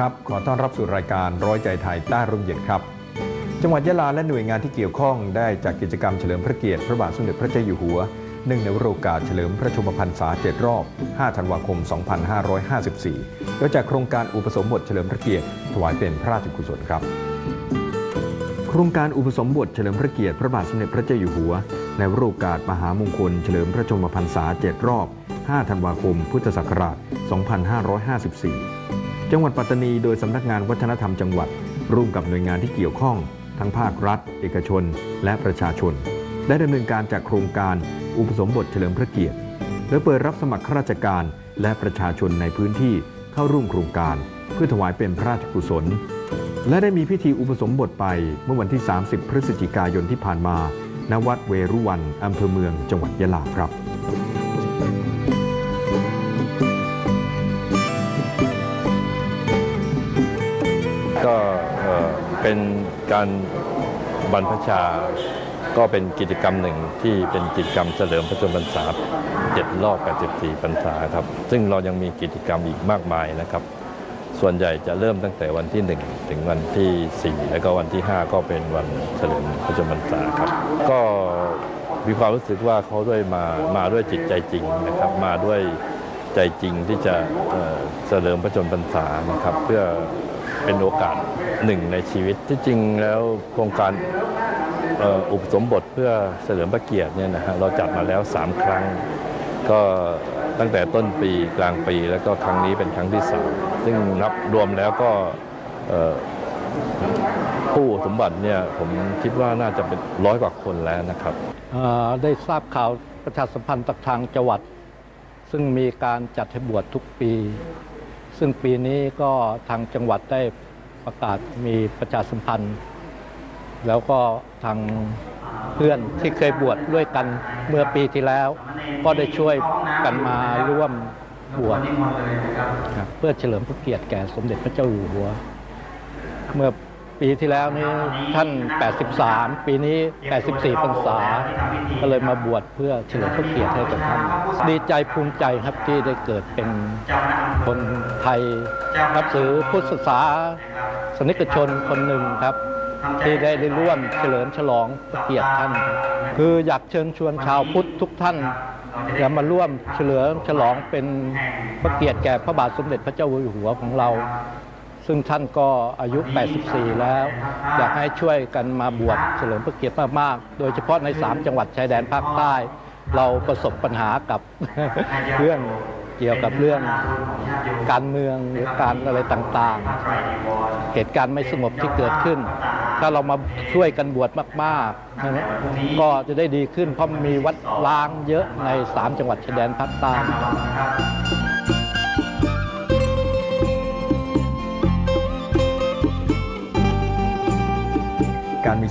ครับ ขอต้อนรับสู่รายการร้อยใจไทยใต้ร่มเย็นครับ จังหวัดยะลาและหน่วยงานที่เกี่ยวข้องได้จัดกิจกรรมเฉลิมพระเกียรติพระบาทสมเด็จพระเจ้าอยู่หัวเนื่องในวโรกาสเฉลิมพระชมพรรษา7รอบ 5 ธันวาคม 2554 โดยจากโครงการอุปสมบทเฉลิมพระเกียรติถวายเป็นพระราชกุศลครับ โครงการอุปสมบทเฉลิมพระเกียรติพระบาทสมเด็จพระเจ้าอยู่หัว ในวโรกาสมหามงคล เฉลิมพระชมพรรษา7รอบ 5 ธันวาคม พุทธศักราช 2554 จังหวัดปัตตานีโดยสำนักงานวัฒนธรรมจังหวัด ร่วมกับหน่วยงานที่เกี่ยวข้อง ทั้งภาครัฐ เอกชน และประชาชน ได้ดำเนินการจากโครงการอุปสมบทเฉลิมพระเกียรติ และเปิดรับสมัครข้าราชการและประชาชนในพื้นที่เข้าร่วมโครงการ เพื่อถวายเป็นพระราชกุศล และได้มีพิธีอุปสมบทไปเมื่อวันที่ 30 พฤศจิกายนที่ผ่านมาณวัดเวรุวันอำเภอเมืองจังหวัดยะลาครับ ก็เป็นการบรรพชา ก็เป็นกิจกรรมหนึ่งที่เป็นกิจกรรมเฉลิมพระชนมพรรษา7รอบ84พรรษาครับ ซึ่งเรายังมีกิจกรรมอีกมากมายนะครับ ส่วนใหญ่จะเริ่มตั้งแต่วันที่ 1 ถึงวันที่ 4 แล้วก็วันที่ 5 ก็เป็นวันเฉลิมพระชนมพรรษาครับ ก็มีความรู้สึกว่าเขาด้วยมามาด้วยจิตใจจริงนะครับ มาด้วยใจจริงที่จะเอ่อเฉลิมพระชนมพรรษานะครับ เพื่อ เป็นโอกาสหนึ่งในชีวิตที่จริงแล้วโครงการอุปสมบทเพื่อเฉลิมพระเกียรติเนี่ยนะฮะเราจัดมาแล้ว 3 ครั้ง ก็ตั้งแต่ต้นปีกลางปีแล้วก็ครั้งนี้เป็นครั้งที่สามซึ่งนับรวมแล้วก็ผู้สมบัติเนี่ยผมคิดว่าน่าจะเป็นร้อยกว่าคนแล้วนะครับได้ทราบข่าวประชาสัมพันธ์จากทางจังหวัด ซึ่งมีการจัดให้บวชทุกปี ซึ่งปีนี้ก็ทางจังหวัดได้ประกาศมีประชาสัมพันธ์ แล้วก็ทางเพื่อนที่เคยบวชด้วยกันเมื่อปีที่แล้ว ก็ได้ช่วยกันมาร่วมบวชเพื่อเฉลิมพระเกียรติแก่สมเด็จพระเจ้าอยู่หัว เมื่อ ปีที่แล้วนี้ท่าน 83 ปีนี้ 84พรรษา ก็เลยมาบวชเพื่อเฉลิมพระเกียรติให้กับท่าน ดีใจภูมิใจครับที่ได้เกิดเป็นคนไทยนับถือพุทธศาสนาสนิกชนคนหนึ่งครับที่ได้ได้ร่วมเฉลิมฉลองพระเกียรติท่าน คืออยากเชิญชวนชาวพุทธทุกท่านอย่ามาร่วมเฉลิมฉลองเป็นพระเกียรติแก่พระบาทสมเด็จพระเจ้าอยู่หัวของเรา ซึ่งท่านก็อายุ 84 แล้ว อยากให้ช่วยกันมาบวชเฉลิมพระเกียรติมาก ๆ โดยเฉพาะใน 3 จังหวัดชายแดนภาคใต้ เราประสบปัญหากับเรื่องเกี่ยวกับเรื่องการเมืองหรือการอะไรต่างๆ เหตุการณ์ไม่สงบที่เกิดขึ้น ถ้าเรามาช่วยกันบวชมากๆนะก็จะได้ดีขึ้นเพราะมีวัดล้างเยอะใน 3 จังหวัดชายแดนภาคใต้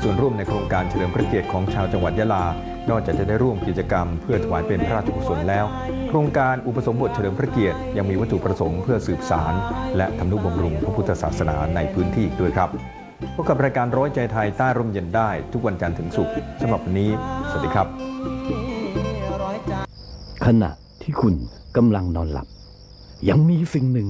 ส่วนร่วมในโครงการเฉลิมพระเกียรติของชาวจังหวัดยะลา นอกจากจะได้ร่วมกิจกรรม เพื่อถวายเป็นพระราชกุศลแล้ว โครงการอุปสมบทเฉลิมพระเกียรติยังมีวัตถุประสงค์เพื่อสืบสาร และทำนุบำรุงพระพุทธศาสนาในพื้นที่อีกด้วยครับพบกับรายการร้อยใจไทยใต้ร่มเย็นได้ ทุกวันจันทร์ถึงศุกร์สำหรับวันนี้ สวัสดีครับ ขณะที่คุณกำลังนอนหลับ ยังมีสิ่งหนึ่ง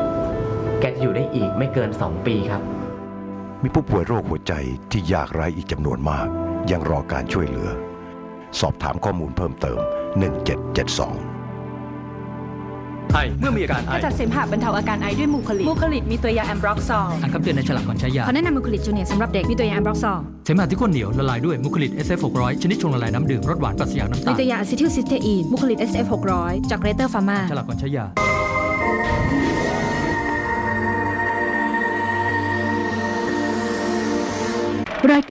แกจะอยู่ได้อีกไม่เกิน 2 ปีครับ มีผู้ป่วยโรคหัวใจที่ยากไร้อีกจำนวนมาก ยังรอการช่วยเหลือ สอบถามข้อมูลเพิ่มเติม 1772ไอเมื่อมีอาการไอขจัดเสมหะบรรเทาอาการไอด้วยมูคลิดมูคลิดมีตัวยาแอมบร็อกซอลอ่านคำเตือนในฉลากก่อนใช้ยาขอแนะนำมูคลิดจูเนียร์สำหรับเด็กมีตัวยาแอมบร็อกซอลเสมหะที่ข้นเหนียวละลายด้วยมุคลิด SF 600ชนิดชงละลายน้ำดื่มรสหวานปราศจากน้ำมีตาลตัวยาอะซิทิลซิสเตอีนมูคลิด SF 600จากเรเตอร์ฟาร์มาฉลากก่อนใช้ยา But I.